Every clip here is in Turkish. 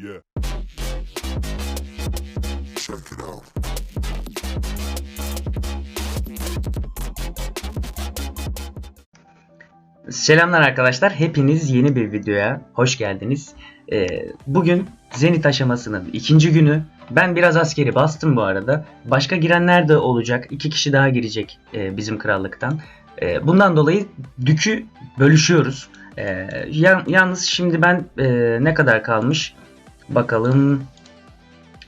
Yeah. Check it out. Selamlar arkadaşlar. Hepiniz yeni bir videoya hoş geldiniz. Ee, bugün Zenit aşamasının ikinci günü. Ben biraz askeri bastım bu arada. Başka girenler de olacak. İki kişi daha girecek e, bizim krallıktan. E, bundan dolayı dükü bölüşüyoruz. E, yalnız şimdi ben e, ne kadar kalmış? Bakalım.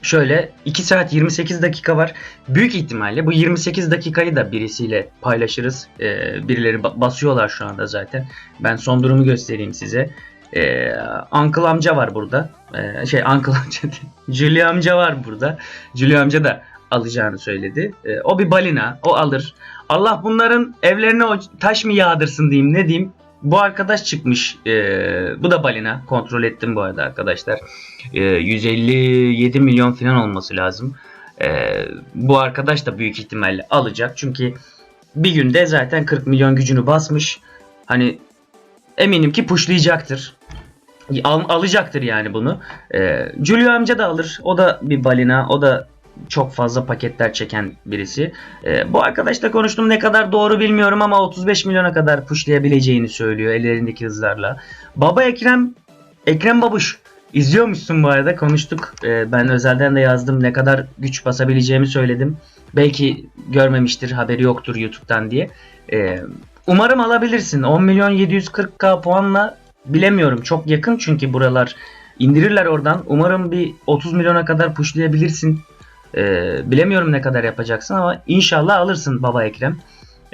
Şöyle 2 saat 28 dakika var. Büyük ihtimalle bu 28 dakikayı da birisiyle paylaşırız. Ee, birileri ba- basıyorlar şu anda zaten. Ben son durumu göstereyim size. Ee, Uncle amca var burada. Ee, şey Uncle amca. Julia amca var burada. Julia amca da alacağını söyledi. Ee, o bir balina. O alır. Allah bunların evlerine taş mı yağdırsın diyeyim ne diyeyim. Bu arkadaş çıkmış. Ee, bu da balina. Kontrol ettim bu arada arkadaşlar. Ee, 157 milyon falan olması lazım. Ee, bu arkadaş da büyük ihtimalle alacak. Çünkü bir günde zaten 40 milyon gücünü basmış. Hani eminim ki pushlayacaktır. Al- alacaktır yani bunu. Ee, Julio amca da alır. O da bir balina. O da çok fazla paketler çeken birisi. Ee, bu arkadaşla konuştum ne kadar doğru bilmiyorum ama 35 milyona kadar pushlayabileceğini söylüyor ellerindeki hızlarla. Baba Ekrem Ekrem Babuş izliyormuşsun bu arada konuştuk. Ee, ben özelden de yazdım ne kadar güç basabileceğimi söyledim. Belki görmemiştir haberi yoktur YouTube'dan diye. Ee, umarım alabilirsin. 10 milyon 740k puanla bilemiyorum. Çok yakın çünkü buralar indirirler oradan. Umarım bir 30 milyona kadar pushlayabilirsin. Ee, bilemiyorum ne kadar yapacaksın ama inşallah alırsın baba Ekrem.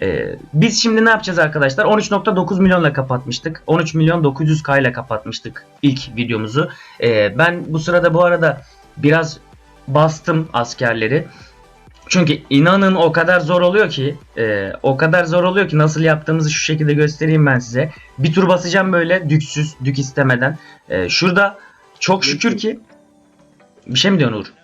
Ee, biz şimdi ne yapacağız arkadaşlar? 13.9 milyonla kapatmıştık. 13 milyon 900k ile kapatmıştık ilk videomuzu. Ee, ben bu sırada bu arada biraz bastım askerleri. Çünkü inanın o kadar zor oluyor ki e, o kadar zor oluyor ki nasıl yaptığımızı şu şekilde göstereyim ben size. Bir tur basacağım böyle düksüz, dük istemeden. E, şurada çok şükür ki bir şey mi diyorsun Uğur?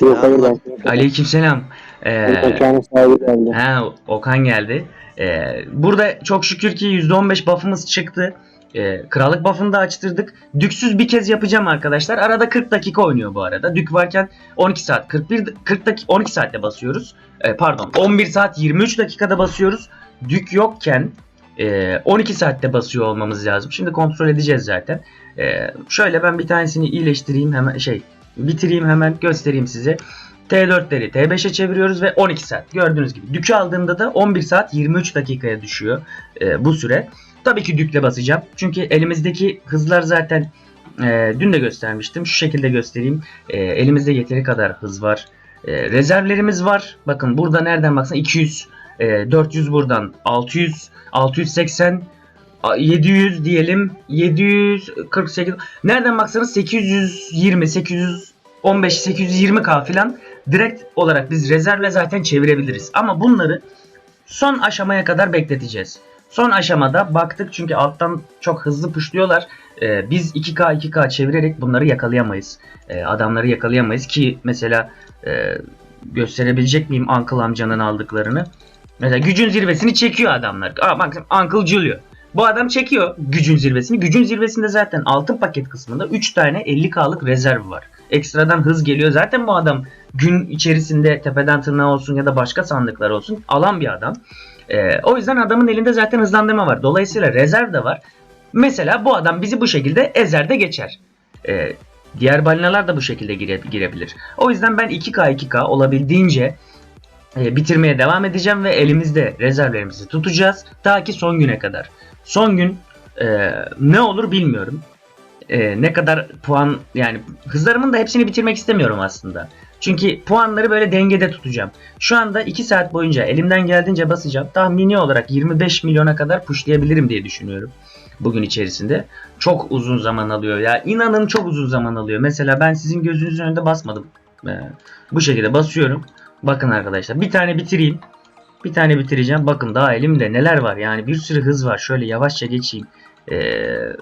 Yok hayır ben. Aleykümselam. Ee, Mekanın sahibi geldi. Ha, Okan geldi. Ee, burada çok şükür ki %15 buff'ımız çıktı. Ee, krallık buff'ını da açtırdık. Düksüz bir kez yapacağım arkadaşlar. Arada 40 dakika oynuyor bu arada. Dük varken 12 saat 41 40 dakika 12 saatte basıyoruz. Ee, pardon 11 saat 23 dakikada basıyoruz. Dük yokken e, 12 saatte basıyor olmamız lazım. Şimdi kontrol edeceğiz zaten. Ee, şöyle ben bir tanesini iyileştireyim hemen şey bitireyim hemen göstereyim size. T4'leri T5'e çeviriyoruz ve 12 saat. Gördüğünüz gibi. Dükü aldığımda da 11 saat 23 dakikaya düşüyor e, bu süre. Tabii ki dükle basacağım. Çünkü elimizdeki hızlar zaten e, dün de göstermiştim. Şu şekilde göstereyim. E, elimizde yeteri kadar hız var. E, rezervlerimiz var. Bakın burada nereden baksan 200, e, 400 buradan 600, 680, a- 700 diyelim. 748. Nereden baksanız 820, 815, 820k falan direkt olarak biz rezervle zaten çevirebiliriz. Ama bunları son aşamaya kadar bekleteceğiz. Son aşamada baktık çünkü alttan çok hızlı puşluyorlar. Ee, biz 2K 2K çevirerek bunları yakalayamayız. Ee, adamları yakalayamayız ki mesela e, gösterebilecek miyim Uncle amcanın aldıklarını. Mesela gücün zirvesini çekiyor adamlar. Aa bak Uncle Julio. Bu adam çekiyor gücün zirvesini. Gücün zirvesinde zaten altın paket kısmında 3 tane 50K'lık rezerv var. Ekstradan hız geliyor. Zaten bu adam gün içerisinde tepeden tırnağı olsun ya da başka sandıklar olsun alan bir adam. Ee, o yüzden adamın elinde zaten hızlandırma var. Dolayısıyla rezerv de var. Mesela bu adam bizi bu şekilde ezerde geçer. Ee, diğer balinalar da bu şekilde gire, girebilir. O yüzden ben 2K 2K olabildiğince e, bitirmeye devam edeceğim ve elimizde rezervlerimizi tutacağız. Ta ki son güne kadar. Son gün e, ne olur bilmiyorum. E, ne kadar puan yani hızlarımın da hepsini bitirmek istemiyorum aslında. Çünkü puanları böyle dengede tutacağım. Şu anda 2 saat boyunca elimden geldiğince basacağım. Tahmini olarak 25 milyona kadar pushlayabilirim diye düşünüyorum. Bugün içerisinde. Çok uzun zaman alıyor ya. İnanın çok uzun zaman alıyor. Mesela ben sizin gözünüzün önünde basmadım. Ee, bu şekilde basıyorum. Bakın arkadaşlar bir tane bitireyim. Bir tane bitireceğim. Bakın daha elimde neler var. Yani bir sürü hız var. Şöyle yavaşça geçeyim. Ee,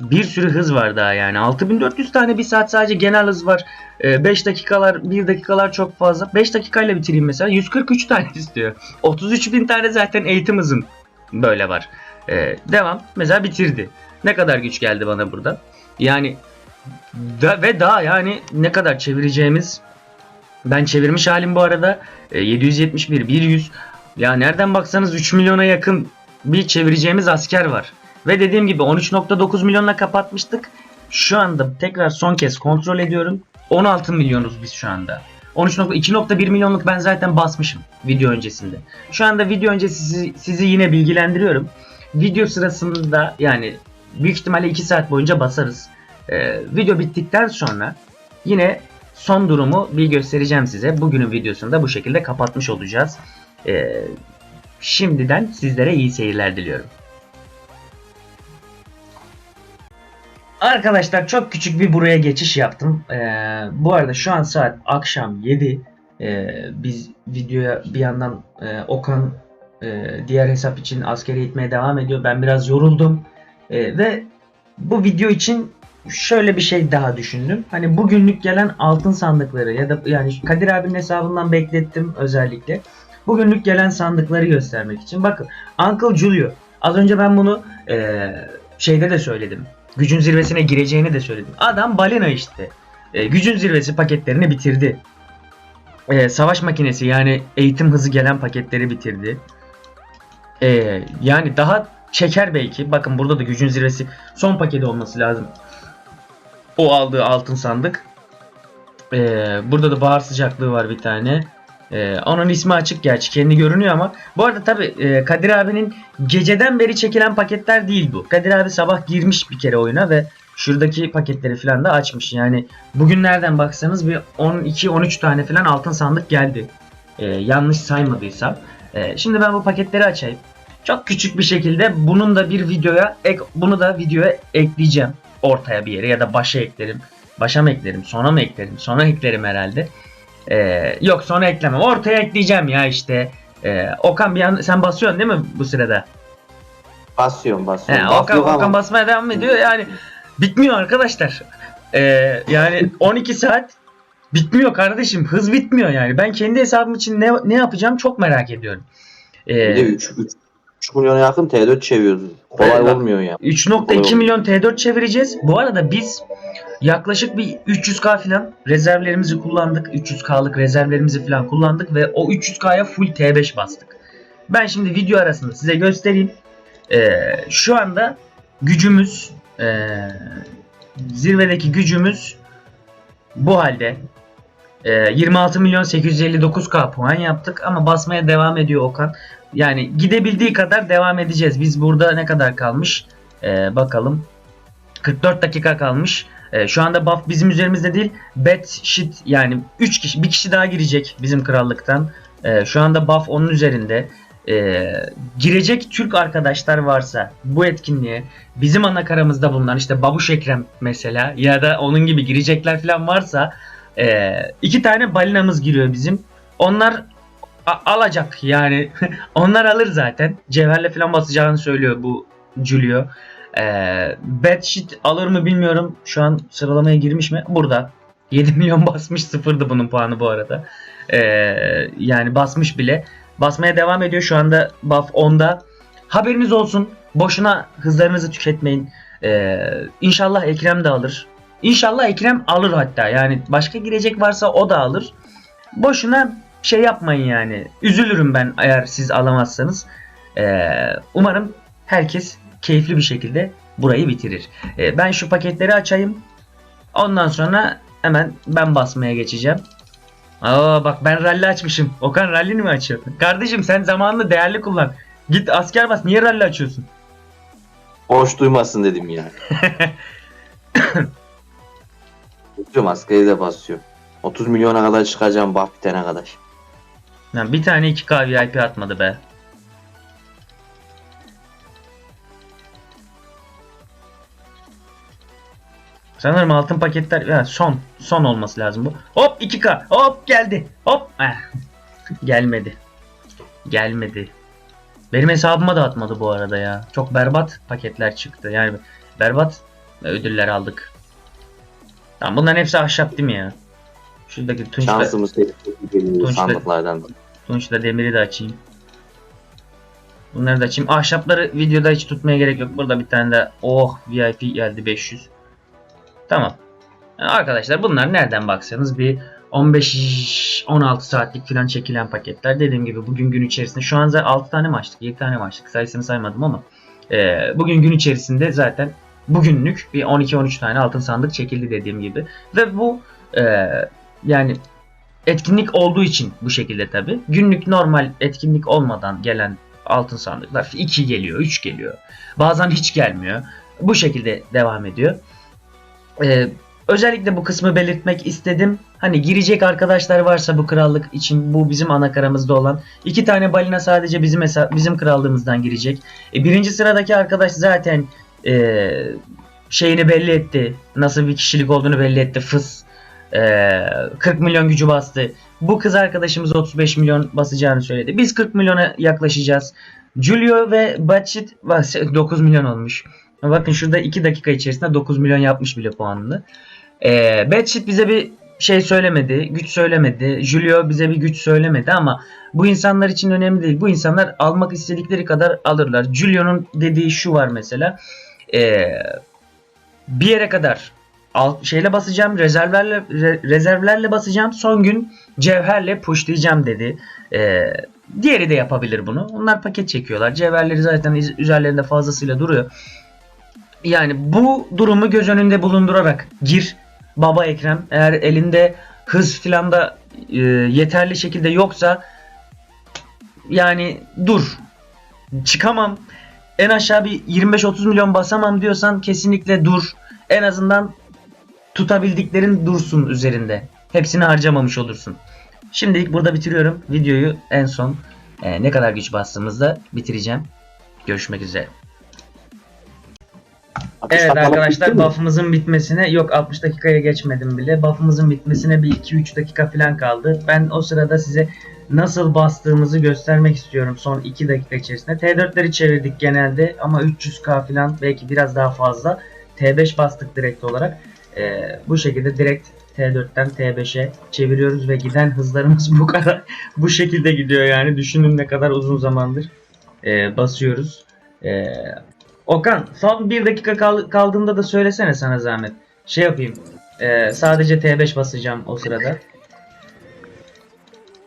bir sürü hız var daha yani. 6400 tane bir saat sadece genel hız var. 5 dakikalar 1 dakikalar çok fazla. 5 dakikayla bitireyim mesela. 143 tane istiyor. 33 bin tane zaten eğitim hızım böyle var. Ee, devam. Mesela bitirdi. Ne kadar güç geldi bana burada. Yani da, ve daha yani ne kadar çevireceğimiz ben çevirmiş halim bu arada E, 771 100 ya nereden baksanız 3 milyona yakın bir çevireceğimiz asker var. Ve dediğim gibi 13.9 milyonla kapatmıştık. Şu anda tekrar son kez kontrol ediyorum. 16 milyonuz biz şu anda. 13.2.1 milyonluk ben zaten basmışım video öncesinde. Şu anda video öncesi sizi, sizi yine bilgilendiriyorum. Video sırasında yani büyük ihtimalle 2 saat boyunca basarız. Ee, video bittikten sonra yine son durumu bir göstereceğim size. Bugünün videosunu da bu şekilde kapatmış olacağız. Ee, şimdiden sizlere iyi seyirler diliyorum. Arkadaşlar çok küçük bir buraya geçiş yaptım. Ee, bu arada şu an saat akşam 7. Ee, biz videoya bir yandan e, Okan e, diğer hesap için askere gitmeye devam ediyor. Ben biraz yoruldum. Ee, ve bu video için şöyle bir şey daha düşündüm. Hani bugünlük gelen altın sandıkları ya da yani Kadir abinin hesabından beklettim özellikle. Bugünlük gelen sandıkları göstermek için. Bakın Uncle Julio. Az önce ben bunu e, şeyde de söyledim. Gücün zirvesine gireceğini de söyledim. Adam balina işte. E, gücün zirvesi paketlerini bitirdi. E, savaş makinesi yani eğitim hızı gelen paketleri bitirdi. E, yani daha çeker belki. Bakın burada da gücün zirvesi son paketi olması lazım. O aldığı altın sandık. E, burada da bahar sıcaklığı var bir tane. E, onun ismi açık gerçi kendi görünüyor ama bu arada tabi e, Kadir abinin geceden beri çekilen paketler değil bu. Kadir abi sabah girmiş bir kere oyuna ve şuradaki paketleri falan da açmış. Yani bugün nereden baksanız bir 12-13 tane falan altın sandık geldi. Ee, yanlış saymadıysam. Ee, şimdi ben bu paketleri açayım. Çok küçük bir şekilde bunun da bir videoya ek, bunu da videoya ekleyeceğim. Ortaya bir yere ya da başa eklerim. Başa mı eklerim, sona mı eklerim? Sona eklerim herhalde. Ee, yok sona eklemem. Ortaya ekleyeceğim ya işte. Ee, Okan bir an sen basıyorsun değil mi bu sırada? Basıyorum basıyorum. He, Okan, ama. Okan basmaya devam ediyor. Yani bitmiyor arkadaşlar. Ee, yani 12 saat bitmiyor kardeşim. Hız bitmiyor yani. Ben kendi hesabım için ne, ne yapacağım çok merak ediyorum. Bir de Ee, 3, 3, 3 milyona yakın T4 çeviriyoruz. Kolay Evet, olmuyor ya. 3.2 milyon T4 çevireceğiz. Bu arada biz yaklaşık bir 300k falan rezervlerimizi kullandık. 300k'lık rezervlerimizi falan kullandık ve o 300k'ya full T5 bastık. Ben şimdi video arasında size göstereyim. Ee, şu anda gücümüz ee, zirvedeki gücümüz bu halde. Ee, 26 milyon 859k puan yaptık ama basmaya devam ediyor Okan. Yani gidebildiği kadar devam edeceğiz. Biz burada ne kadar kalmış? Ee, bakalım. 44 dakika kalmış. Ee, şu anda buff bizim üzerimizde değil. Bet shit yani 3 kişi bir kişi daha girecek bizim krallıktan. Ee, şu anda buff onun üzerinde. Ee, girecek Türk arkadaşlar varsa bu etkinliğe bizim ana karamızda bulunan işte Babuş Ekrem mesela ya da onun gibi girecekler falan varsa ee, iki tane balinamız giriyor bizim. Onlar alacak yani. Onlar alır zaten. Cevherle falan basacağını söylüyor bu Julio. Ee, bad shit alır mı bilmiyorum. Şu an sıralamaya girmiş mi? Burada. 7 milyon basmış sıfırdı bunun puanı bu arada. Ee, yani basmış bile. Basmaya devam ediyor. Şu anda buff 10'da. Haberiniz olsun. Boşuna hızlarınızı tüketmeyin. Ee, inşallah Ekrem de alır. İnşallah Ekrem alır hatta. Yani başka girecek varsa o da alır. Boşuna şey yapmayın yani. Üzülürüm ben eğer siz alamazsanız. Ee, umarım herkes keyifli bir şekilde burayı bitirir. Ee, ben şu paketleri açayım. Ondan sonra hemen ben basmaya geçeceğim. Aa bak ben rally açmışım. Okan rally mi açıyor? Kardeşim sen zamanını değerli kullan. Git asker bas. Niye rally açıyorsun? Boş duymasın dedim ya. Basıyorum askeri de basıyorum. 30 milyona kadar çıkacağım buff bitene kadar. Lan bir tane 2K VIP atmadı be. Sanırım altın paketler ya son son olması lazım bu. Hop 2K. Hop geldi. Hop. Eh. Gelmedi. Gelmedi. Benim hesabıma da atmadı bu arada ya. Çok berbat paketler çıktı. Yani berbat ödüller aldık. Tamam bunların hepsi ahşap değil mi ya? Şuradaki tunçta, Şansımız Tunç'ta- sandıklardan. Tunç'la demiri de açayım. Bunları da açayım. Ahşapları videoda hiç tutmaya gerek yok. Burada bir tane de oh VIP geldi 500. Tamam. Arkadaşlar bunlar nereden baksanız bir 15-16 saatlik falan çekilen paketler. Dediğim gibi bugün gün içerisinde şu an zaten 6 tane mi açtık 7 tane mi açtık sayısını saymadım ama e, bugün gün içerisinde zaten bugünlük bir 12-13 tane altın sandık çekildi dediğim gibi. Ve bu e, yani etkinlik olduğu için bu şekilde tabi. Günlük normal etkinlik olmadan gelen altın sandıklar 2 geliyor, 3 geliyor. Bazen hiç gelmiyor. Bu şekilde devam ediyor. Ee, özellikle bu kısmı belirtmek istedim. Hani girecek arkadaşlar varsa bu krallık için bu bizim ana karamızda olan iki tane balina sadece bizim bizim krallığımızdan girecek. E, birinci sıradaki arkadaş zaten e, şeyini belli etti. Nasıl bir kişilik olduğunu belli etti. Fıs. E, 40 milyon gücü bastı. Bu kız arkadaşımız 35 milyon basacağını söyledi. Biz 40 milyona yaklaşacağız. Julio ve Batchit 9 milyon olmuş. Bakın şurada 2 dakika içerisinde 9 milyon yapmış bile puanını. Ee, Batchit bize bir şey söylemedi, güç söylemedi. Julio bize bir güç söylemedi ama bu insanlar için önemli değil. Bu insanlar almak istedikleri kadar alırlar. Julio'nun dediği şu var mesela. Ee, bir yere kadar al, şeyle basacağım, rezervlerle re- rezervlerle basacağım. Son gün cevherle pushlayacağım dedi. Ee, diğeri de yapabilir bunu. Onlar paket çekiyorlar. Cevherleri zaten üzerlerinde fazlasıyla duruyor. Yani bu durumu göz önünde bulundurarak gir baba Ekrem. Eğer elinde hız filan da e, yeterli şekilde yoksa yani dur. Çıkamam. En aşağı bir 25-30 milyon basamam diyorsan kesinlikle dur. En azından tutabildiklerin dursun üzerinde. Hepsini harcamamış olursun. Şimdilik burada bitiriyorum. Videoyu en son e, ne kadar güç bastığımızda bitireceğim. Görüşmek üzere. Evet arkadaşlar buff'ımızın bitmesine yok 60 dakikaya geçmedim bile. Buff'ımızın bitmesine bir 2-3 dakika falan kaldı. Ben o sırada size nasıl bastığımızı göstermek istiyorum son 2 dakika içerisinde. T4'leri çevirdik genelde ama 300k falan belki biraz daha fazla. T5 bastık direkt olarak. Ee, bu şekilde direkt T4'ten T5'e çeviriyoruz ve giden hızlarımız bu kadar bu şekilde gidiyor yani düşünün ne kadar uzun zamandır e, basıyoruz. E, Okan son bir dakika kal- kaldığında da söylesene sana zahmet. Şey yapayım. e, sadece T5 basacağım o sırada.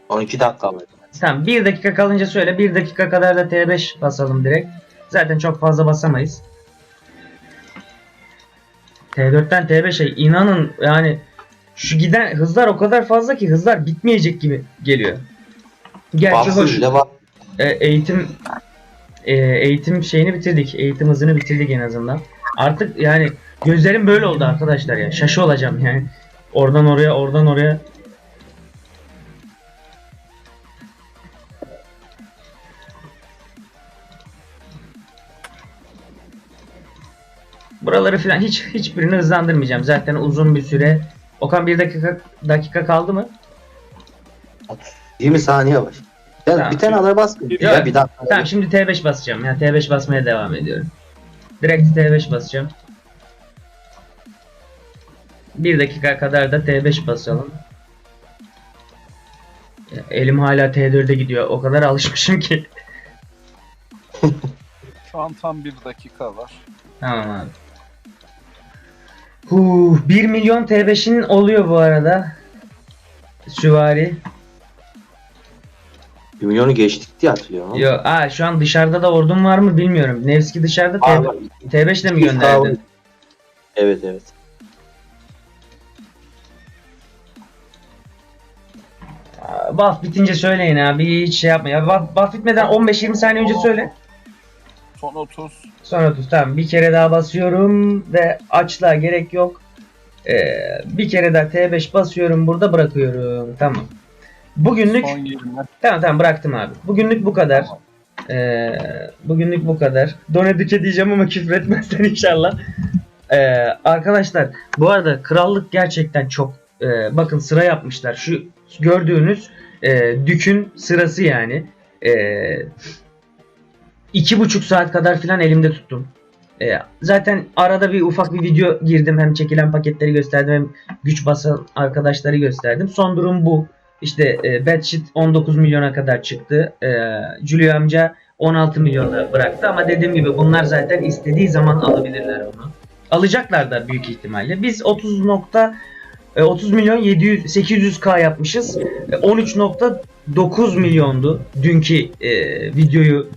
12 dakika mı? Tamam bir dakika kalınca söyle. Bir dakika kadar da T5 basalım direkt. Zaten çok fazla basamayız. T4'ten T5'e inanın yani şu giden hızlar o kadar fazla ki hızlar bitmeyecek gibi geliyor. Gerçi hoş. Baksız bile bak. E, eğitim e, eğitim şeyini bitirdik. Eğitim hızını bitirdik en azından. Artık yani gözlerim böyle oldu arkadaşlar ya. Şaşı olacağım yani. Oradan oraya, oradan oraya. Buraları falan hiç hiçbirini hızlandırmayacağım. Zaten uzun bir süre. Okan bir dakika dakika kaldı mı? 20 saniye var. Ya Tamam. bir tane alır bas. Ya bir dakika. Tamam şimdi T5 basacağım. Yani T5 basmaya devam ediyorum. Direkt T5 basacağım. Bir dakika kadar da T5 basalım. Ya, Elim hala T4'e gidiyor. O kadar alışmışım ki. Şu an tam bir dakika var. Tamam abi. Huh, 1 milyon T5'in oluyor bu arada. Süvari. 1 milyonu geçtik diye hatırlıyorum. ama. Yo, aa, şu an dışarıda da ordum var mı bilmiyorum. Nevski dışarıda Abi, T5 T5 ile mi iki gönderdin? Evet evet. Aa, Buff bitince söyleyin abi hiç şey yapma ya. Buff, buff bitmeden 15-20 saniye önce söyle. Son 30. Sonra tut tamam bir kere daha basıyorum ve açlığa gerek yok. Ee, bir kere daha T5 basıyorum burada bırakıyorum. Tamam. Bugünlük Son 20. tamam tamam bıraktım abi. Bugünlük bu kadar. Ee, bugünlük bu kadar. Donedike diyeceğim ama küfür etmezsen inşallah. Ee, arkadaşlar bu arada krallık gerçekten çok e, bakın sıra yapmışlar. Şu gördüğünüz e, dükün sırası yani. E, iki buçuk saat kadar filan elimde tuttum. E, zaten arada bir ufak bir video girdim. Hem çekilen paketleri gösterdim hem güç basan arkadaşları gösterdim. Son durum bu. İşte e, Batshit 19 milyona kadar çıktı. E, Julio amca 16 milyona bıraktı ama dediğim gibi bunlar zaten istediği zaman alabilirler bunu. alacaklar da büyük ihtimalle. Biz 30 nokta e, 30 milyon 700 800k yapmışız. E, 13.9 milyondu dünkü e, videoyu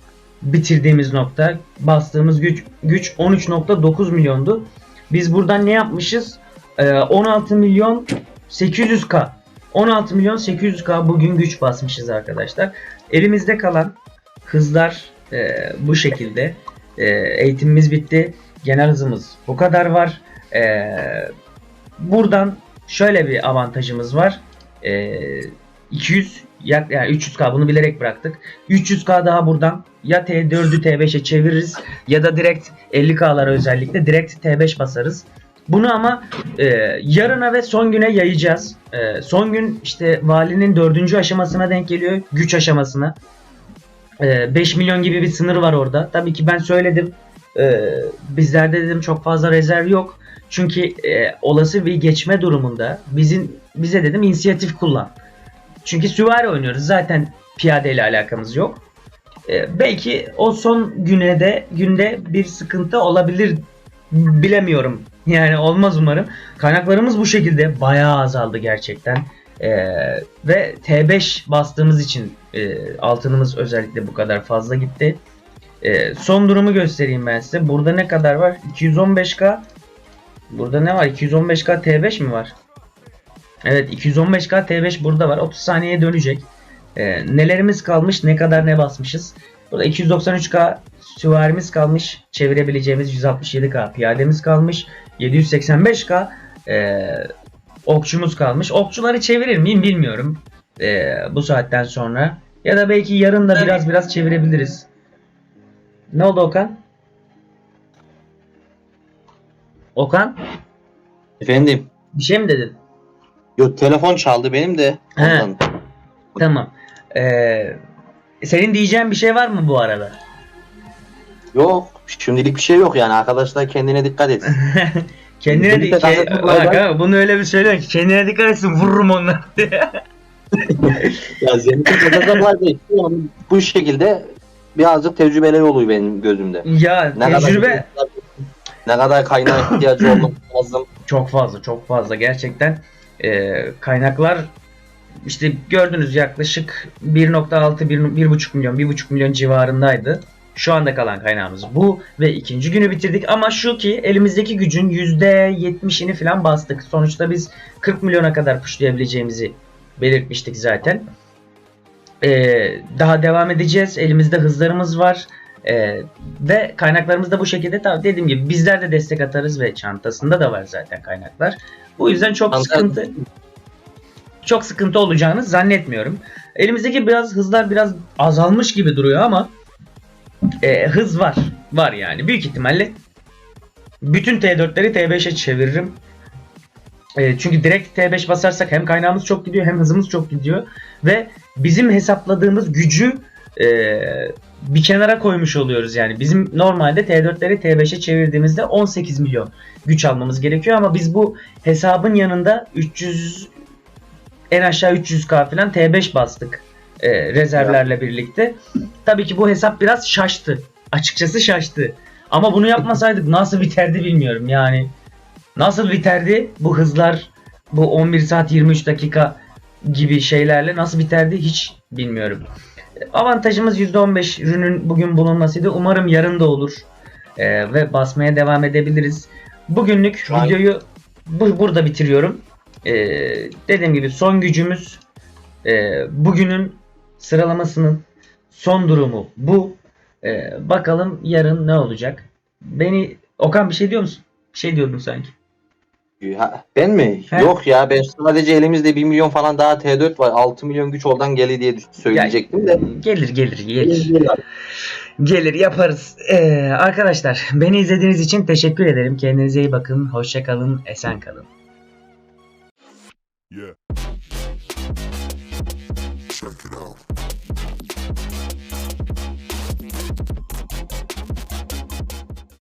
bitirdiğimiz nokta. Bastığımız güç güç 13.9 milyondu. Biz buradan ne yapmışız? E, 16 milyon 800k. 16 milyon 800k bugün güç basmışız arkadaşlar. Elimizde kalan hızlar e, bu şekilde. E, eğitimimiz bitti. Genel hızımız bu kadar var. E, buradan şöyle bir avantajımız var. E, 200 ya, yani 300k bunu bilerek bıraktık. 300k daha buradan ya T4'ü T5'e çeviririz ya da direkt 50k'lara özellikle direkt T5 basarız. Bunu ama e, yarına ve son güne yayacağız. E, son gün işte valinin dördüncü aşamasına denk geliyor. Güç aşamasına. E, 5 milyon gibi bir sınır var orada. Tabii ki ben söyledim. E, bizlerde dedim çok fazla rezerv yok. Çünkü e, olası bir geçme durumunda bizim bize dedim inisiyatif kullan. Çünkü süvari oynuyoruz. Zaten piyade ile alakamız yok. E, belki o son güne de günde bir sıkıntı olabilir bilemiyorum. Yani olmaz umarım. Kaynaklarımız bu şekilde bayağı azaldı gerçekten. Ee, ve T5 bastığımız için e, altınımız özellikle bu kadar fazla gitti. Ee, son durumu göstereyim ben size. Burada ne kadar var? 215k. Burada ne var? 215k T5 mi var? Evet 215k T5 burada var. 30 saniyeye dönecek. Ee, nelerimiz kalmış? Ne kadar ne basmışız? Burada 293k süvarimiz kalmış. Çevirebileceğimiz 167k piyademiz kalmış. 785k e, okçumuz kalmış. Okçuları çevirir miyim bilmiyorum. E, bu saatten sonra. Ya da belki yarın da biraz biraz çevirebiliriz. Ne oldu Okan? Okan? Efendim. Bir şey mi dedin? Yo telefon çaldı benim de. He. Ondan. Tamam. Ee, senin diyeceğin bir şey var mı bu arada? Yok. Şimdilik bir şey yok yani. Arkadaşlar kendine dikkat etsin. Kendine di- ke- Bak ha, bunu öyle bir söyle ki kendine dikkat etsin vururum onları diye. ya Zenit'in kazanacaklar değil. Bu şekilde birazcık tecrübeli oluyor benim gözümde. ya Ne tecrübe kadar ne kadar kaynağa ihtiyacı olmak lazım. çok fazla çok fazla gerçekten Ee, kaynaklar işte gördünüz yaklaşık 1.6 1 1.5 milyon 1.5 milyon civarındaydı. Şu anda kalan kaynağımız bu ve ikinci günü bitirdik ama şu ki elimizdeki gücün %70'ini falan bastık. Sonuçta biz 40 milyona kadar puşlayabileceğimizi belirtmiştik zaten. Ee, daha devam edeceğiz. Elimizde hızlarımız var. Ee, ve kaynaklarımız da bu şekilde. Tabii dediğim gibi bizler de destek atarız ve çantasında da var zaten kaynaklar. Bu yüzden çok Çanta- sıkıntı çok sıkıntı olacağını zannetmiyorum. Elimizdeki biraz hızlar biraz azalmış gibi duruyor ama e, hız var. Var yani. Büyük ihtimalle bütün T4'leri T5'e çeviririm. E, çünkü direkt T5 basarsak hem kaynağımız çok gidiyor hem hızımız çok gidiyor. Ve bizim hesapladığımız gücü e, bir kenara koymuş oluyoruz yani. Bizim normalde T4'leri T5'e çevirdiğimizde 18 milyon güç almamız gerekiyor ama biz bu hesabın yanında 300 en aşağı 300k falan T5 bastık e, rezervlerle birlikte. Tabii ki bu hesap biraz şaştı. Açıkçası şaştı. Ama bunu yapmasaydık nasıl biterdi bilmiyorum yani. Nasıl biterdi bu hızlar bu 11 saat 23 dakika gibi şeylerle nasıl biterdi hiç bilmiyorum. Avantajımız %15 ürünün bugün bulunmasıydı. Umarım yarın da olur. Ee, ve basmaya devam edebiliriz. Bugünlük Şu an- videoyu bu, burada bitiriyorum. Ee, dediğim gibi son gücümüz e, bugünün sıralamasının son durumu bu. Ee, bakalım yarın ne olacak. Beni Okan bir şey diyor musun? Bir şey diyordun sanki. Ben mi? He. Yok ya ben sadece elimizde 1 milyon falan daha T4 var. 6 milyon güç oradan geli diye söyleyecektim de. Gelir gelir gelir. Gelir yaparız. Ee, arkadaşlar beni izlediğiniz için teşekkür ederim. Kendinize iyi bakın. Hoşça kalın. Esen kalın. Yeah.